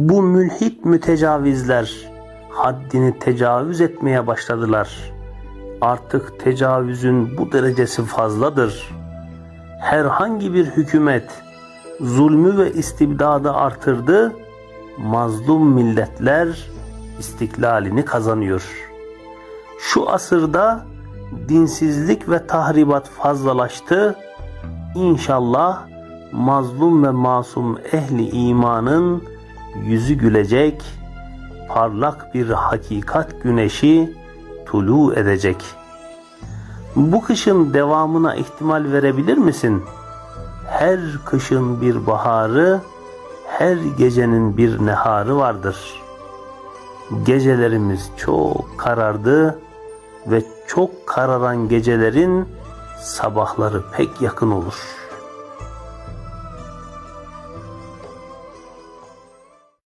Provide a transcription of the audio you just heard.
Bu mülhit mütecavizler haddini tecavüz etmeye başladılar. Artık tecavüzün bu derecesi fazladır. Herhangi bir hükümet zulmü ve istibdadı artırdı, mazlum milletler istiklalini kazanıyor. Şu asırda dinsizlik ve tahribat fazlalaştı. İnşallah mazlum ve masum ehli imanın yüzü gülecek, parlak bir hakikat güneşi tulu edecek. Bu kışın devamına ihtimal verebilir misin? Her kışın bir baharı, her gecenin bir neharı vardır. Gecelerimiz çok karardı ve çok kararan gecelerin sabahları pek yakın olur.''